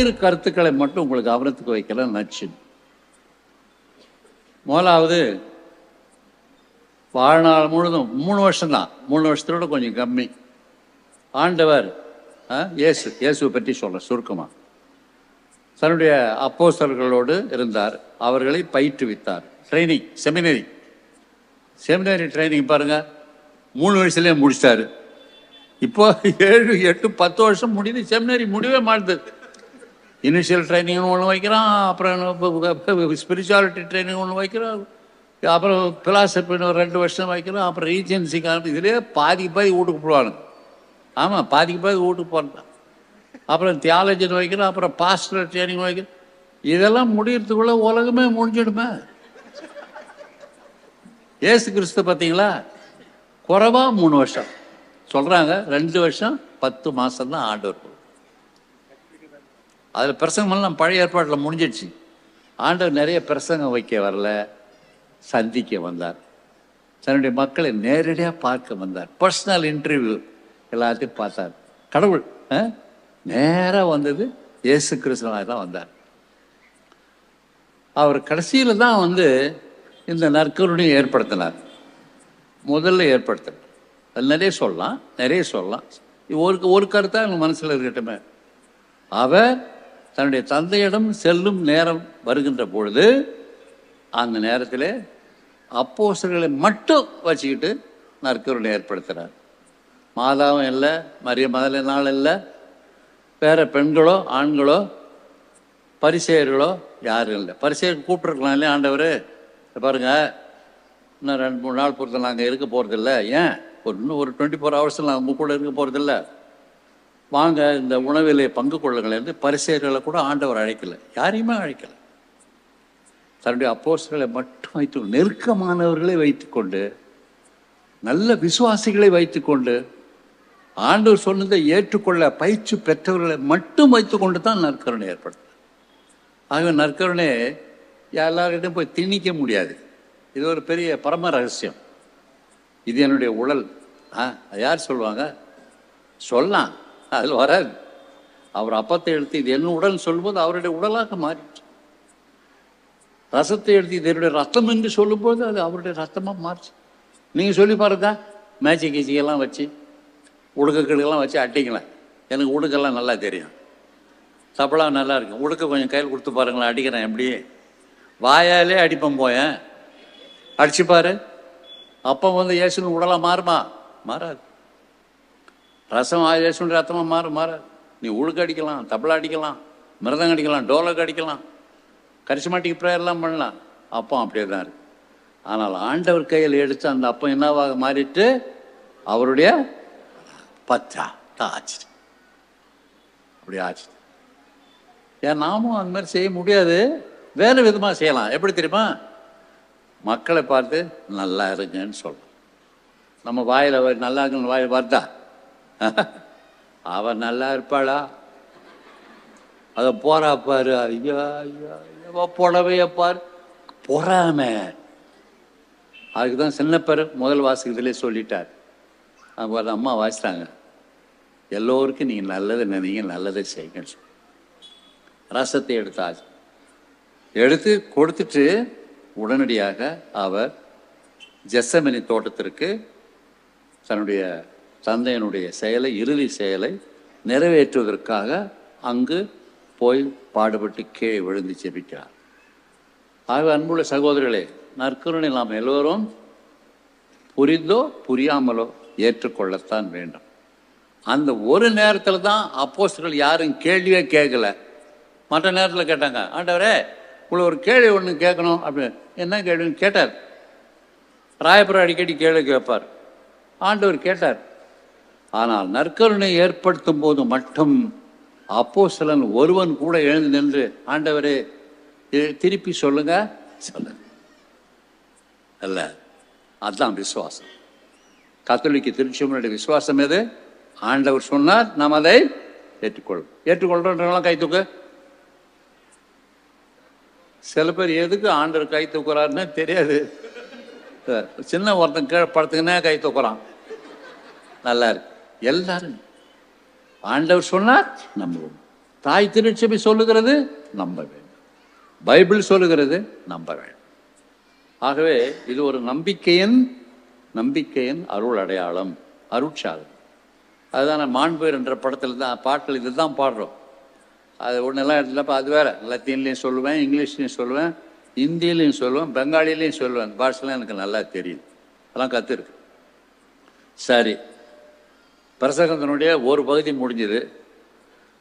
இரு கருத்துக்களை மட்டும் உங்களுக்கு கவனத்துக்கு வைக்கிற நச்சு. முதலாவது வாழ்நாள் முழுதும் மூணு வருஷம்தான். மூணு வருஷத்தோட கொஞ்சம் கம்மி. ஆண்டவர் இயேசு இயேசுவை பற்றி சொல்ற சுருக்கமா. தன்னுடைய அப்போசர்களோடு இருந்தார். அவர்களை பயிற்றுவித்தார். ட்ரைனிங் செமினரி செமினரி ட்ரைனிங் பாருங்க. மூணு வயசுலேயே முடிச்சிட்டாரு. இப்போ ஏழு எட்டு பத்து வருஷம் முடியுது. செமினரி முடிவே மாட்டுது. இனிஷியல் ட்ரைனிங் ஒன்று வைக்கிறான் அப்புறம் ஸ்பிரிச்சுவாலிட்டி ட்ரைனிங் ஒன்று வைக்கிறான். அப்புறம் பிலாசபின்னு ஒரு ரெண்டு வருஷம் வைக்கிறோம் அப்புறம் ரீஜென்சிக்கு இதுலேயே பாதிக்கு பாதி வீட்டுக்கு போடுவானுங்க ஆமாம் பாதிக்கு பாதி வீட்டுக்கு போகிறான் அப்புறம் தியாலஜின்னு வைக்கிறோம் அப்புறம் பாஸ்டர் ட்ரைனிங் வைக்கிறோம் இதெல்லாம் முடியறதுக்குள்ள உலகமே முடிஞ்சிடுமே. ஏசு கிறிஸ்து பார்த்தீங்களா? குறைவா மூணு வருஷம். சொல்கிறாங்க ரெண்டு வருஷம் பத்து மாதம் தான் இருக்கும் அதில் பிரசங்கமெல்லாம் பழைய ஏற்பாட்டில் முடிஞ்சிடுச்சு. ஆண்டவர் நிறைய பிரசங்கம் வைக்க வரல சந்திக்க வந்தார். தன்னுடைய மக்களை நேரடியாக பார்க்க வந்தார். பர்சனல் இன்டர்வியூ எல்லாத்தையும் பார்த்தார். கடவுள் நேராக வந்தது இயேசு கிருஷ்ணனாக தான் வந்தார். அவர் கடைசியில் தான் வந்து இந்த நற்கருணையை ஏற்படுத்தினார். முதல்ல ஏற்படுத்தினார். அது நிறைய சொல்லலாம் நிறைய சொல்லலாம். ஒரு ஒரு கருத்தாக எங்கள் மனசில் இருக்கட்டுமே. அவர் தன்னுடைய தந்தையிடம் செல்லும் நேரம் வருகின்ற பொழுது அந்த நேரத்தில் அப்போசர்களை மட்டும் வச்சுக்கிட்டு நற்கருணை ஏற்படுத்துகிறார் மாதாவும் இல்லை மரிய மதல நாள் இல்லை. வேறு பெண்களோ ஆண்களோ பரிசெயர்களோ யாரும் இல்லை. பரிசெயர் கூப்பிட்டுருக்கலாம் இல்லையா ஆண்டவர்? பாருங்கள் இன்னும் ரெண்டு மூணு நாள் பொறுத்து நாங்கள் இருக்க போகிறதில்ல ஏன்? ஒரு இன்னும் ஒரு டுவெண்ட்டி ஃபோர் ஹவர்ஸில் நாங்கள் உங்கள் கூட இருக்க போகிறதில்ல வாங்க இந்த உணவிலே பங்கு கொள்ளுங்கள் என்று பரிசேர்களை கூட ஆண்டவர் அழைக்கலை. யாரையுமே அழைக்கலை. தன்னுடைய அப்போஸ்களை மட்டும் வைத்து நெருக்கமானவர்களை வைத்துக்கொண்டு நல்ல விசுவாசிகளை வைத்துக்கொண்டு ஆண்டவர் சொன்னதை ஏற்றுக்கொள்ள பயிற்சி பெற்றவர்களை மட்டும் வைத்துக்கொண்டு தான் நற்கருணை ஏற்படுது. ஆகவே நற்கருணை எல்லார்கிட்டையும் போய் திணிக்க முடியாது. இது ஒரு பெரிய பரம ரகசியம். இது என்னுடைய உடல். ஆ அது யார் சொல்லுவாங்க? சொல்லலாம். அதில் வராது. அவர் அப்பத்தை எடுத்து இது என்ன உடல் சொல்லும்போது அவருடைய உடலாக மாறிடுச்சு ரசத்தை எடுத்து இது என்னுடைய ரத்தம் என்று சொல்லும்போது அது அவருடைய ரத்தமாக மாறிச்சு. நீங்கள் சொல்லி பாருங்க மேட்சி கீச்சிக்கெல்லாம் வச்சு உடுக்கக்கெடுக்கெல்லாம் வச்சு அட்டிக்கலாம் எனக்கு உடுக்கெல்லாம் நல்லா தெரியும். தப்பலா நல்லா இருக்கும் உடுக்க கொஞ்சம் கையில் கொடுத்து பாருங்களேன் அடிக்கிறேன் எப்படி வாயாலே அடிப்பேன் போயேன். அடிச்சு பாரு. அப்போ வந்து இயேசுன்னு உடலாக மாறுமா? மாறாது. ரசம் இயேசுன்ற ரத்தமாக மாறும் மாறாது நீ உழுக்கு அடிக்கலாம் தபலா அடிக்கலாம் மிருதம் அடிக்கலாம் டோலக் அடிக்கலாம். கரிசமாட்டிக் ப்ரேயர்லாம் பண்ணலாம். அப்பம் அப்படியே தான் இருக்கு. ஆனால் ஆண்டவர் கையில் எடுத்து அந்த அப்பம் என்னவாக மாறிட்டு? அவருடைய பச்சா ஆச்சு அப்படி ஆச்சு ஏன் நாமும் அந்த மாதிரி செய்ய முடியாது? வேறு விதமாக செய்யலாம். எப்படி தெரியுமா? மக்களை பார்த்து நல்லா இருங்கன்னு சொல்லலாம் நம்ம வாயில் நல்லா இருக்குன்னு வாயில் பார்த்தா அவன் நல்லா இருப்பாளா? அதை போறா பாரு. ஐயா ஐயா ஐயா புடவைய பாரு. பொறாம. அதுக்கு தான் சின்னப்பர் முதல் வாசகத்திலே சொல்லிட்டார். அவங்க அம்மா வாசிட்டாங்க எல்லோருக்கும் நீங்கள் நல்லதை நினைங்க நல்லதை செய்யுங்கன்னு சொல்லி. ரசத்தை எடுத்தாச்சு எடுத்து கொடுத்துட்டு உடனடியாக அவர் ஜெசமணி தோட்டத்திற்கு தன்னுடைய தந்தையனுடைய செயலை இறுதி செயலை நிறைவேற்றுவதற்காக அங்கு போய் பாடுபட்டு கீழே விழுந்து செபிக்கிறார் ஆகவே அன்புள்ள சகோதரர்களே நற்கருணை நாம் எல்லோரும் புரிந்தோ புரியாமலோ ஏற்றுக்கொள்ளத்தான் வேண்டும். அந்த ஒரு நேரத்தில் தான் அப்போஸ்டர்கள் யாரும் கேள்வியே கேட்கல. மற்ற நேரத்தில் கேட்டாங்க ஆண்டவரே உங்களை ஒரு கேள்வி ஒன்று கேட்கணும். அப்படின்னு என்ன கேள்வின்னு? கேட்டார். ராயபுரம் அடிக்கடி கேள்வி கேட்பார். ஆண்டவர் கேட்டார் ஆனால் நற்கருணை ஏற்படுத்தும் போது மட்டும் அப்போ சிலன் ஒருவன் கூட எழுந்து நின்று ஆண்டவரே திருப்பி சொல்லுங்க. சொல்லுங்க. அல்ல. அதுதான் விசுவாசம். கத்தோலிக்க திருச்சியம்மனுடைய விசுவாசம் எது? ஆண்டவர் சொன்னார் நாம் அதை ஏற்றுக்கொள்ளும் ஏற்றுக்கொள்றோன்றவங்களாம் கை தூக்கு. சில பேர் எதுக்கு ஆண்டவர் கை தூக்குறாருன்னு தெரியாது. சின்ன ஒருத்தன் கீழே படுத்துக்கினே கை தூக்குறான். நல்லா இருக்கு. எல்லாரும். ஆண்டவர் சொன்னார் நம்புவோம். தாய் திருச்சபை சொல்லுகிறது நம்ப வேண்டும். பைபிள் சொல்லுகிறது நம்ப வேண்டும். ஆகவே இது ஒரு நம்பிக்கையின் நம்பிக்கையின் அருள் அடையாளம் அருட்சாதம் அதுதான் மாண்பேர் என்ற படத்தில் தான் பாட்டில் இது தான் பாடுறோம். அது ஒன்றெல்லாம் இடத்துலப்ப அது வேற. லத்தீன்லேயும் சொல்லுவேன் இங்கிலீஷ்லேயும் சொல்லுவேன் ஹிந்திலையும் சொல்லுவேன் பெங்காலிலையும் சொல்லுவேன். அந்த பாஷெல்லாம் எனக்கு நல்லா தெரியும். அதெல்லாம் கற்றுருக்கு சரி. பிரசங்கத்தினுடைய ஒரு பகுதி முடிஞ்சது.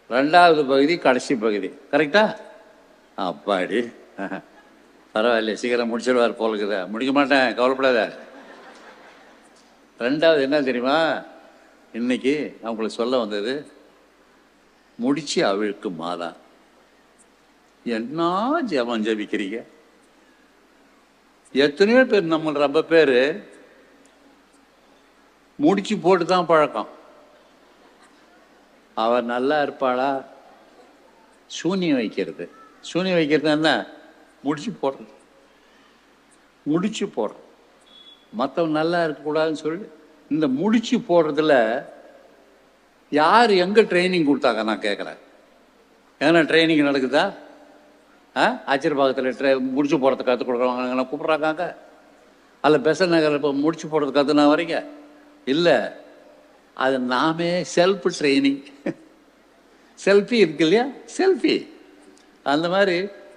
ரெண்டாவது பகுதி கடைசி பகுதி. கரெக்டா அப்பாடி பரவாயில்ல சீக்கிரம் முடிச்சிடுவார் போல முடிக்க மாட்டேன் கவலைப்படாத. ரெண்டாவது என்ன தெரியுமா? இன்னைக்கு அவங்களுக்கு சொல்ல வந்தது முடிச்சு அவிழ்க்கும் மாதா. என்ன ஜெபம் ஜெபிக்கிறீங்க? எத்தனையோ பேர் நம்ம ரொம்ப பேர் முடிச்சு போட்டு தான் பழக்கம். அவர் நல்லா இருப்பாளா? சூனியம் வைக்கிறது. சூனியம் வைக்கிறது என்ன? முடிச்சு போடுறது. முடிச்சு போடுறது. மற்றவன் நல்லா இருக்கக்கூடாதுன்னு சொல்லி இந்த முடிச்சு போடுறதுல யார் எங்கே ட்ரைனிங் கொடுத்தாங்க? நான் கேட்குறேன் ஏன்னா ட்ரைனிங் நடக்குதா? ஆ? ஆச்சரியபாகத்தில் ட்ரை முடிச்சு போடுறதுக்கு கற்றுக் கொடுக்குறவங்க கூப்பிட்றாங்க அல்ல பெசல் நகர் இப்போ முடிச்சு போடுறது கற்றுனா வரீங்க? இல்லை. அது நாமே செல்ஃப் ட்ரைனிங் செல்ஃபி இருக்கு இல்லையா? செல்ஃபி அந்த மாதிரி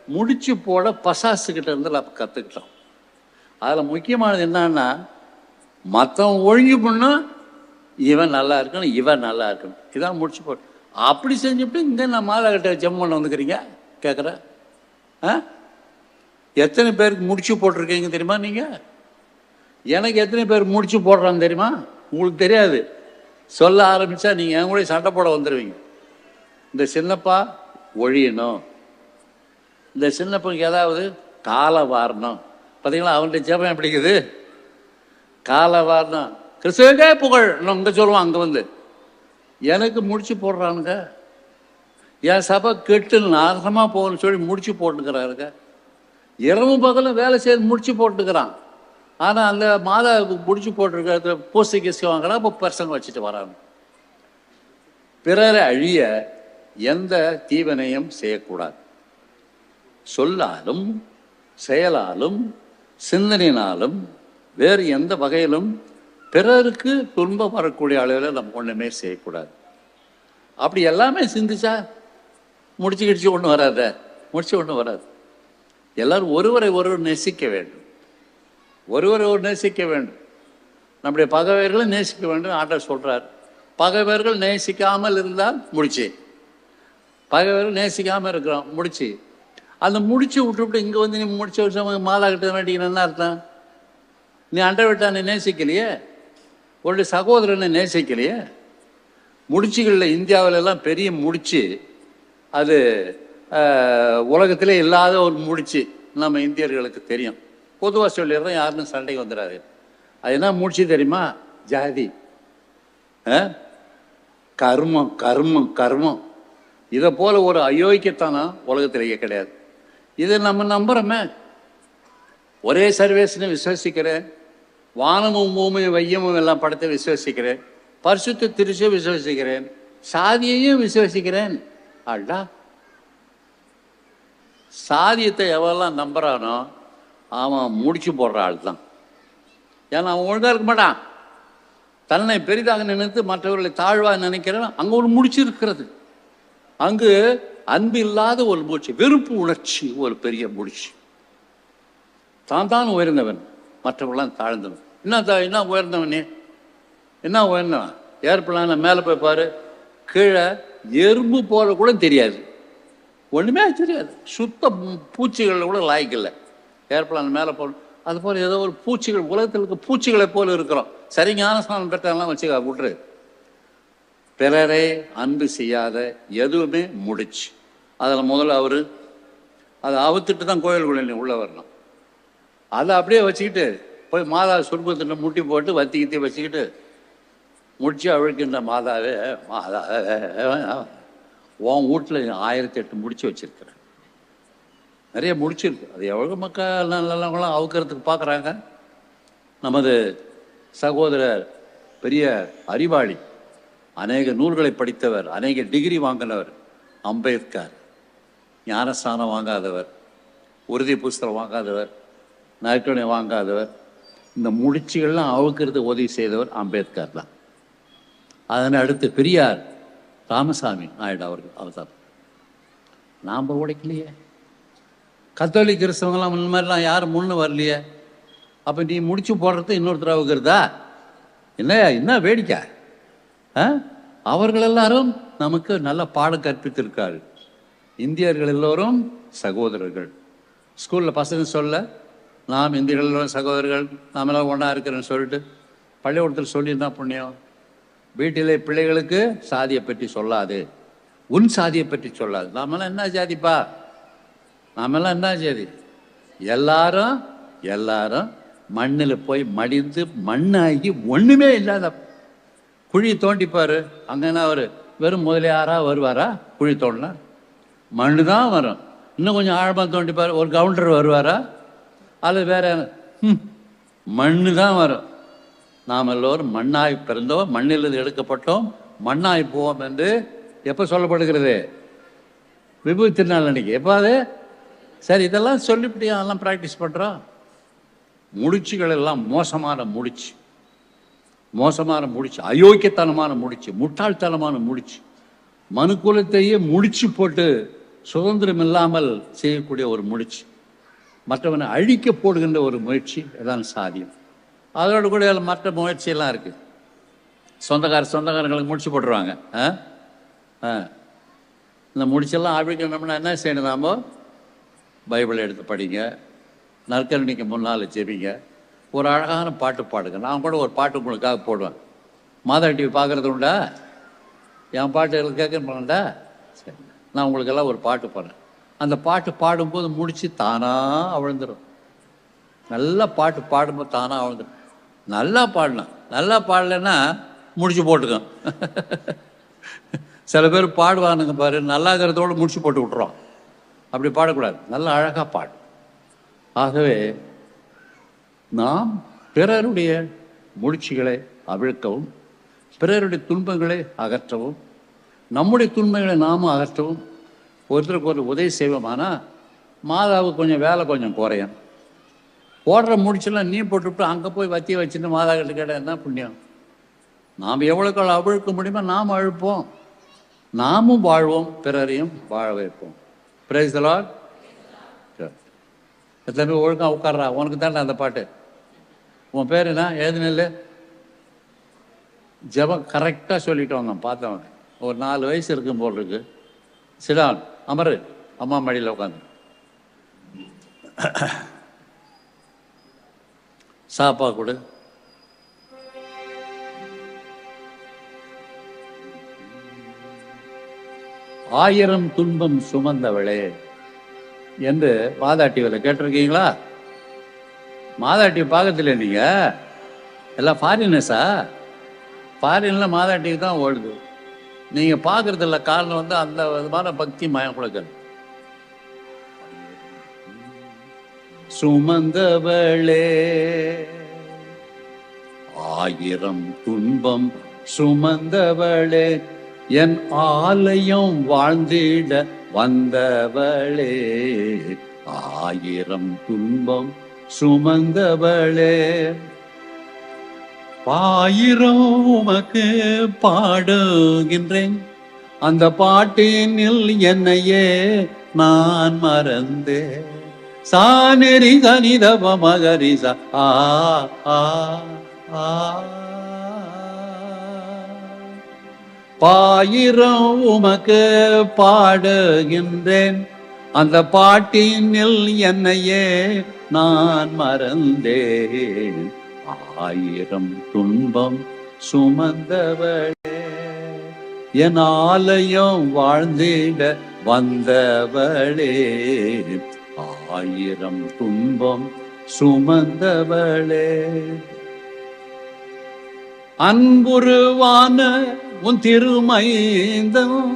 முடிச்சு போட பசாசுக்கிட்ட இருந்து நம்ம கற்றுக்கிட்டோம் அதில் முக்கியமானது என்னன்னா மற்றவன் ஒழுங்கி பண்ணால் இவன் நல்லா இருக்கணும் இவன் நல்லா இருக்கணும். இதான் முடிச்சு போட்டு அப்படி செஞ்சுட்டு இங்கே நான் மாதாக்கிட்ட கட்ட ஜெம் பண்ண வந்துக்கிறீங்க? கேட்குறேன் ஆ? எத்தனை பேருக்கு முடிச்சு போட்டிருக்கீங்க தெரியுமா நீங்கள் எனக்கு எத்தனை பேர் முடிச்சு போடுறான்னு தெரியுமா? உங்களுக்கு தெரியாது. சொல்ல ஆரம்பித்தா நீங்கள் என் கூட சண்டை போட வந்துடுவீங்க இந்த சின்னப்பா ஒழியணும். இந்த சின்னப்பனுக்கு ஏதாவது காலை வாரணும். பார்த்தீங்களா அவன்கிட்ட ஜபம் எப்படி இருக்குது? காலை வாரணும். கிறிஸ்துவே புகழ் நான் இங்கே சொல்லுவான் அங்கே வந்து. எனக்கு முடிச்சு போடுறானுங்க. என் சபை கெட்டு நாசமாக போகணும்னு சொல்லி முடிச்சு போட்டுக்கிறாருங்க. இரவு பகலும் வேலை செய்து முடிச்சு போட்டுக்கிறான். ஆனால் அந்த மாதா முடிச்சு போட்டிருக்கிறத பூசை கிசி வாங்குறா இப்போ பர்சங்க வச்சுட்டு வராங்க. பிறரை அழிய எந்த தீவனையும் செய்யக்கூடாது. சொல்லாலும் செயலாலும் சிந்தனையினாலும் வேறு எந்த வகையிலும் பிறருக்கு துன்பம் வரக்கூடிய அளவில் நம்ம ஒன்றுமே செய்யக்கூடாது. அப்படி எல்லாமே சிந்திச்சா முடிச்சு கிடிச்சு ஒன்றும் வராத? முடிச்சு ஒன்றும் வராது. எல்லாரும் ஒருவரை ஒருவர் நெசிக்க வேண்டும். ஒருவரை ஒரு நேசிக்க வேண்டும். நம்முடைய பகைவர்களை நேசிக்க வேண்டும் ஆண்டவர் சொல்கிறார் பகைவர்கள் நேசிக்காமல் இருந்தால் முடிச்சு. பகைவர்கள் நேசிக்காமல் இருக்கிறோம் முடிச்சு. அந்த முடிச்சு விட்டுவிட்டு இங்கே வந்து நீ முடிச்ச வருஷம் மாலா கட்ட வேண்டிய என்ன அர்த்தம்? நீ அண்டை விட்டானை நேசிக்கலையே? உன்னுடைய சகோதரனை நேசிக்கலையே? முடிச்சுகளில் இந்தியாவில எல்லாம் பெரிய முடிச்சு. அது உலகத்திலே இல்லாத ஒரு முடிச்சு நம்ம இந்தியர்களுக்கு தெரியும். பொதுவாக சொல்லிடுறோம் யாருன்னு சண்டைக்கு வந்துடாரு அது என்ன மூழ்ச்சி தெரியுமா? ஜாதி. ஆ? கர்மம் கர்மம் கர்மம். இதை போல ஒரு அயோக்கியத்தனம் உலகத்திலேயே கிடையாது. இதை நம்ம நம்புறோமே. ஒரே சர்வேஸ்னு விசுவசிக்கிறேன். வானமும் பூமியும் வையமும் எல்லாம் படத்தை விசுவசிக்கிறேன். பரிசுத்த திருச்சியும் விசுவசிக்கிறேன். சாதியையும் விசுவசிக்கிறேன். அடா சாதியத்தை எவெல்லாம் நம்புறானோ அவன் முடிச்சு போடுற ஆள் தான் ஏன்னா அவன் ஒழுங்காக இருக்க மாட்டான். தன்னை பெரிதாக நினைத்து மற்றவர்களை தாழ்வாக நினைக்கிறவன் அங்கே ஒரு முடிச்சு இருக்கிறது. அங்கு அன்பு இல்லாத ஒரு மூச்சு வெறுப்பு உணர்ச்சி ஒரு பெரிய முடிச்சு தான் தான் உயர்ந்தவன் மற்றவர்களாம் தாழ்ந்தவன். என்ன தா என்ன உயர்ந்தவனே என்ன உயர்ந்தவன்? ஏர்பிளான மேலே போய் பாரு. கீழே எறும்பு போகிற கூட தெரியாது. ஒன்றுமே தெரியாது. சுத்த பூச்சிகளில் கூட லாய்க்கில்லை ஏர்பிளான் மேலே போகணும் அது போல் ஏதோ ஒரு பூச்சிகள் உலகத்தில் இருக்க பூச்சிகளை போல இருக்கிறோம். சரி ஞானஸ்நானம் பெற்றெல்லாம் வச்சுக்கா விட்ரு. பிறரே அன்பு செய்யாத எதுவுமே முடிச்சு. அதில் முதல்ல அவர் அதை அவுத்துட்டு தான் கோயிலுக்குள்ள உள்ளே வரணும். அதை அப்படியே வச்சுக்கிட்டு போய் மாதா சொர்க்கத்திட்ட முட்டி போட்டு வத்தி கித்தி வச்சுக்கிட்டு முடிச்சு அழுக்கின்ற மாதாவே மாதாவே உன் வீட்டில் ஆயிரத்தி எட்டு முடிச்சு வச்சிருக்கிறேன். நிறைய முடிச்சிருக்கு. அது எவ்வளோ மக்கள் நல்லவங்களாம் அவுக்கிறதுக்கு பார்க்குறாங்க நமது சகோதரர் பெரிய அறிவாளி அநேக நூல்களை படித்தவர் அநேக டிகிரி வாங்கினவர் அம்பேத்கர். ஞானஸ்தானம் வாங்காதவர் உறுதி புஸ்தகம் வாங்காதவர் நற்கனை வாங்காதவர். இந்த முடிச்சுகள்லாம் அவுக்கிறது உதவி செய்தவர் அம்பேத்கர் தான். அதனை அடுத்து பெரியார் ராமசாமி நாயுடு அவர்கள் அவர் தான். நாம் உடைக்கலையே. கத்தோலிக் கிறிஸ்தவங்களாம் இந்த மாதிரிலாம் யாரும் முன்னு வரலையே. அப்போ நீ முடிச்சு போடுறது இன்னொருத்தர் அவுக்கிறதா என்னையா என்ன வேடிக்கை? ஆ? அவர்கள் எல்லாரும் நமக்கு நல்ல பாடம் கற்பித்திருக்காரு இந்தியர்கள் எல்லோரும் சகோதரர்கள். ஸ்கூலில் பசங்க சொல்ல நாம் இந்தியர்கள் எல்லோரும் சகோதரர்கள் நாம் எல்லாம் ஒன்றா இருக்கிறேன்னு சொல்லிட்டு பள்ளிக்கூடத்தில் சொல்லி என்ன புண்ணியம்? வீட்டிலே பிள்ளைகளுக்கு சாதியை பற்றி சொல்லாது. உன் சாதியை பற்றி சொல்லாது. நாமெல்லாம் என்ன ஜாதிப்பா நாமெல்லாம் என்ன சரி எல்லாரும் எல்லாரும் மண்ணில் போய் மடிந்து மண்ணாகி ஒன்றுமே இல்லாத குழி தோண்டிப்பார் அங்கன்னா அவர்? வெறும் முதலியாராக வருவாரா? குழி தோண்டினா மண்ணு தான் வரும். இன்னும் கொஞ்சம் ஆழமாக தோண்டிப்பார் ஒரு கவுண்டர் வருவாரா? அல்லது வேற ம், மண்ணு தான் வரும். நாம் எல்லோரும் மண்ணாய் பிறந்தோம் மண்ணிலிருந்து எடுக்கப்பட்டோம் மண்ணாய் போவோம் என்று எப்போ சொல்லப்படுகிறது? விபூதி திருநாள் அன்னைக்கு. எப்போ அது? சரி இதெல்லாம் சொல்லிவிட்டு அதெல்லாம் ப்ராக்டிஸ் பண்ணுறோம் முடிச்சுகள் எல்லாம் மோசமான முடிச்சு. மோசமான முடிச்சு. அயோக்கியத்தனமான முடிச்சு. முட்டாள்தனமான முடிச்சு. மனுக்குலத்தையே முடிச்சு போட்டு சுதந்திரம் இல்லாமல் செய்யக்கூடிய ஒரு முடிச்சு. மற்றவனை அழிக்க போடுகின்ற ஒரு முயற்சி இதான் சாதியம். அதோடு கூட மற்ற முயற்சியெல்லாம் இருக்குது சொந்தக்கார சொந்தக்காரங்களுக்கு முடிச்சு போட்டுருவாங்க. ஆ? ஆ. இந்த முடிச்செல்லாம் அழிக்கணும்னா என்ன செய்யணும் நாம? பைபிளை எடுத்து படிங்க. நற்கரணிக்கு முன்னால் ஜெபிங்க. ஒரு அழகான பாட்டு பாடுங்க. நான் கூட ஒரு பாட்டு உங்களுக்காக போடுவேன். மாதா டிவி பார்க்குறது உண்டா? என் பாட்டு கேட்க பண்ணண்டா சரி. நான் உங்களுக்கெல்லாம் ஒரு பாட்டு பாடுறேன். அந்த பாட்டு பாடும்போது முடித்து தானாக அவிழ்ந்துடும் நல்லா பாட்டு பாடும்போது தானாக அவிழ்ந்துடும் நல்லா பாடலாம். நல்லா பாடலைன்னா முடிச்சு போட்டுக்கோ சில பேர் பாடுவானுங்க பாரு. நல்லா இருக்கிறதோடு முடிச்சு போட்டு விட்றோம் அப்படி பாடக்கூடாது. நல்ல அழகாக பாடு. ஆகவே நாம் பிறருடைய முடிச்சுகளை அவிழ்க்கவும் பிறருடைய துன்பங்களை அகற்றவும் நம்முடைய துன்பங்களை நாமும் அகற்றவும் ஒருத்தருக்கு ஒரு உதவி செய்வோமானா மாதாவுக்கு கொஞ்சம் வேலை கொஞ்சம் குறையும். போடுற முடிச்செல்லாம் நீ போட்டுவிட்டு அங்கே போய் வத்தியை வச்சுட்டு மாதா கிட்ட கேட்டால் என்ன புண்ணியம்? நாம் எவ்வளோக்கு அவிழ்க்க முடியுமோ நாம் அழுப்போம் நாமும் வாழ்வோம் பிறரையும் வாழ வைப்போம். பிரைஸ் லார்ட் எத்தனை ஒழுங்காக உட்கார்றா? உனக்கு தானே அந்த பாட்டு. உன் பேர் என்ன? எழுதுனில்ல ஜெபம் கரெக்டாக சொல்லிட்டு வந்தான் பார்த்தவன். ஒரு நாலு வயசு இருக்கும் போல் இருக்கு. சிடான் அமரு. அம்மா மடியில் உட்காந்து சாப்பா கொடு. ஆயிரம் துன்பம் சுமந்தவளே என்று மாதாட்டிவில் கேட்டிருக்கீங்களா? மாதாட்டி பார்க்கறதில்ல நீங்க? எல்லாம் ஃபாரினர்ஸா ஃபாரின்ல மாதாட்டிக்கு தான் ஓடுது. நீங்க பார்க்கறது இல்லை காரணம் வந்து அந்த விதமான பக்தி மயம் கொடுக்கறது சுமந்தவளே ஆயிரம் துன்பம் சுமந்தவளே என் ஆலயம் வாழ்ந்திட வந்தவளே. ஆயிரம் துன்பம் சுமந்தவளே. பாயிரம் உமக்கு பாடுகின்றேன். அந்த பாட்டினில் என்னையே நான் மறந்தேன் சானெறி கனிதப மகரிசா ஆ ஆ ஆ. பாயிரம் உமக்கு பாடுகின்றேன். அந்த பாட்டினில் என்னையே நான் மறந்தேன். ஆயிரம் துன்பம் சுமந்தவளே என் ஆலயம் வாழ்ந்திட வந்தவளே. ஆயிரம் துன்பம் சுமந்தவளே. அன்புருவான உன் திருமைந்தம்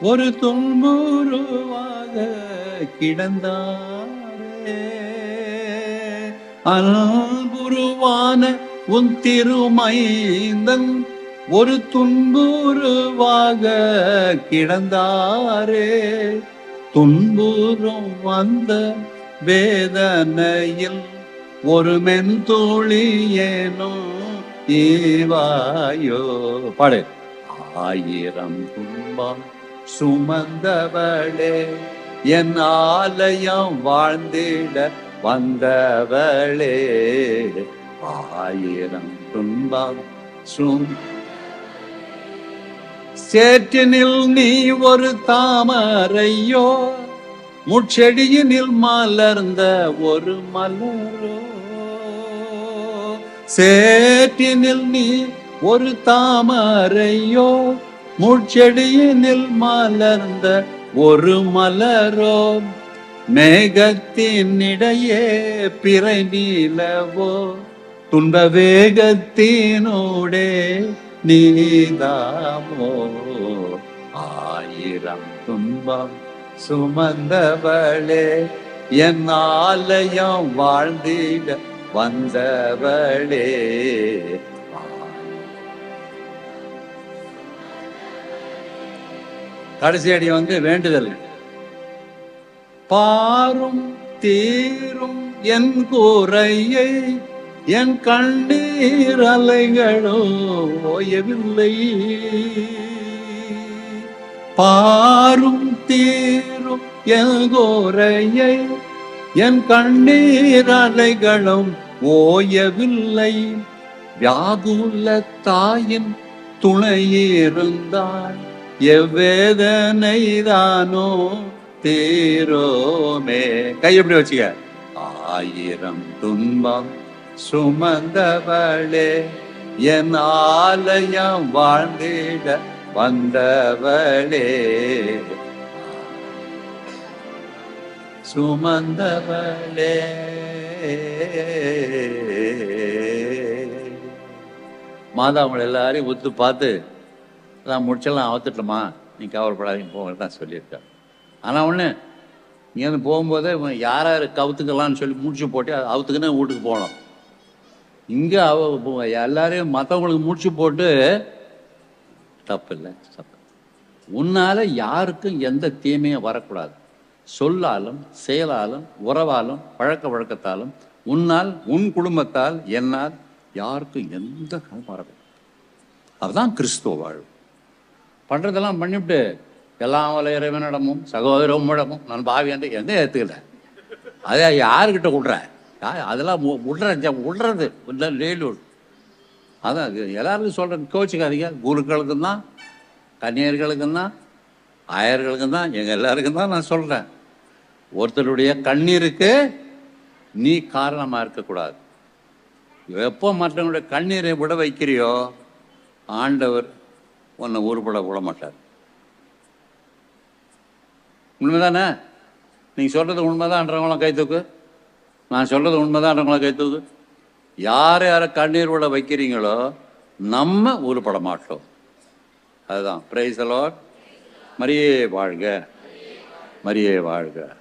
ஒரு தொன்புருவாக கிடந்தாரே. அன்புருவான உன் திருமைந்தன் ஒரு துன்புருவாக கிடந்தாரே. துன்புறும் வந்த வேதனையில் ஒரு மென்தோழி ஏனும் ஏவாயோ பாடு. ஆயிரம் துன்பம் சுமந்தவளே என் ஆலயம் வாழ்ந்திட வந்தவளே. ஆயிரம் துன்பம் சும் சேற்றினில் நீ ஒரு தாமரையோ முட்செடியினில் மலர்ந்த ஒரு மலரோ. சேற்றினில் நீ ஒரு தாமரையோ முட்செடியினில் மலர்ந்த ஒரு மலரோ மேகத்தின் இடையே பிறை நீலவோ துன்ப வேகத்தினூடே நீதாமோ? ஆயிரம் துன்பம் சுமந்தவளே என் ஆலயம் வாழ்ந்திட வந்தவளே. கடைசி அடி வந்து வேண்டுதல். பாரும் தீரும் என் கூரையை என் கண்ணீர் அலைகளோ ஓயவில்லை. பாரும் தீரும் என் கோரையை என் கண்ணீர் அலைகளும் ஓயவில்லை. வியாகுல தாயின் துணையிருந்தாள் எவ்வேதனை தானோ தீரோமே. கை எப்படி வச்சுக்க? ஆயிரம் துன்பம் சுமந்தவளே என் ஆலயம் வாழ்ந்திட வந்தவளே. சுமந்தவளே. மாதா அவங்களை எல்லாரையும் ஒத்து பார்த்து நான் முடிச்செல்லாம் அவுத்துட்டோமா நீ கவலைப்படாதீங்க போங்க தான் சொல்லியிருக்காரு ஆனால் ஒன்று இங்கேருந்து போகும்போதே இவன் யார் யார் கவுத்துக்கலாம்னு சொல்லி முடிச்சு போட்டு அவுத்துக்குன்னு வீட்டுக்கு போனோம். இங்கே அவ போ- எல்லாரையும் மற்றவங்களுக்கு முடிச்சு போட்டு தப்பு இல்லை தப்பு. உன்னால் யாருக்கும் எந்த தீமையும் வரக்கூடாது. சொல்லாலும் செயலாலும் உறவாலும் பழக்க வழக்கத்தாலும் உன்னால் உன் குடும்பத்தால் என்னால் யாருக்கும் எந்த கவனம் வரக்கூடாது அதுதான் கிறிஸ்துவ வாழ்வு. பண்ணுறதெல்லாம் பண்ணிவிட்டு எல்லாம் வல்ல இறைவனிடமும் சகோதரமிடமும் நான் பாவி என்று எந்த ஏற்றுக்கல அதை யாருக்கிட்ட விட்றேன் யா- அதெல்லாம் விட்ற விட்றேன் விட்றது இல்லை லேலூர் அதான் எல்லாருக்கும் சொல்கிறேன் கோச்சிக்காதீங்க. குருக்களுக்கும் தான் கன்னியர்களுக்கும் தான் ஆயர்களுக்கும் தான் எங்கள் எல்லாருக்கும் தான் நான் சொல்கிறேன் ஒருத்தருடைய கண்ணீருக்கு நீ காரணமாக இருக்கக்கூடாது. எப்போ மற்றவங்களுடைய கண்ணீரை விட வைக்கிறியோ ஆண்டவர் உன்னை உருப்பட விட மாட்டார். உண்மைதானே? நீங்கள் சொல்கிறது உண்மைதான்றவங்களாம் கைத்தூக்கு நான் சொல்கிறது உண்மைதான்றவங்களாம் கைத்தூக்கு யார் யாரை கண்ணீர் விட வைக்கிறீங்களோ நம்ம உருப்பட மாட்டோம். அதுதான். பிரைஸ் அலாட் மரியே வாழ்க. மரியே வாழ்க.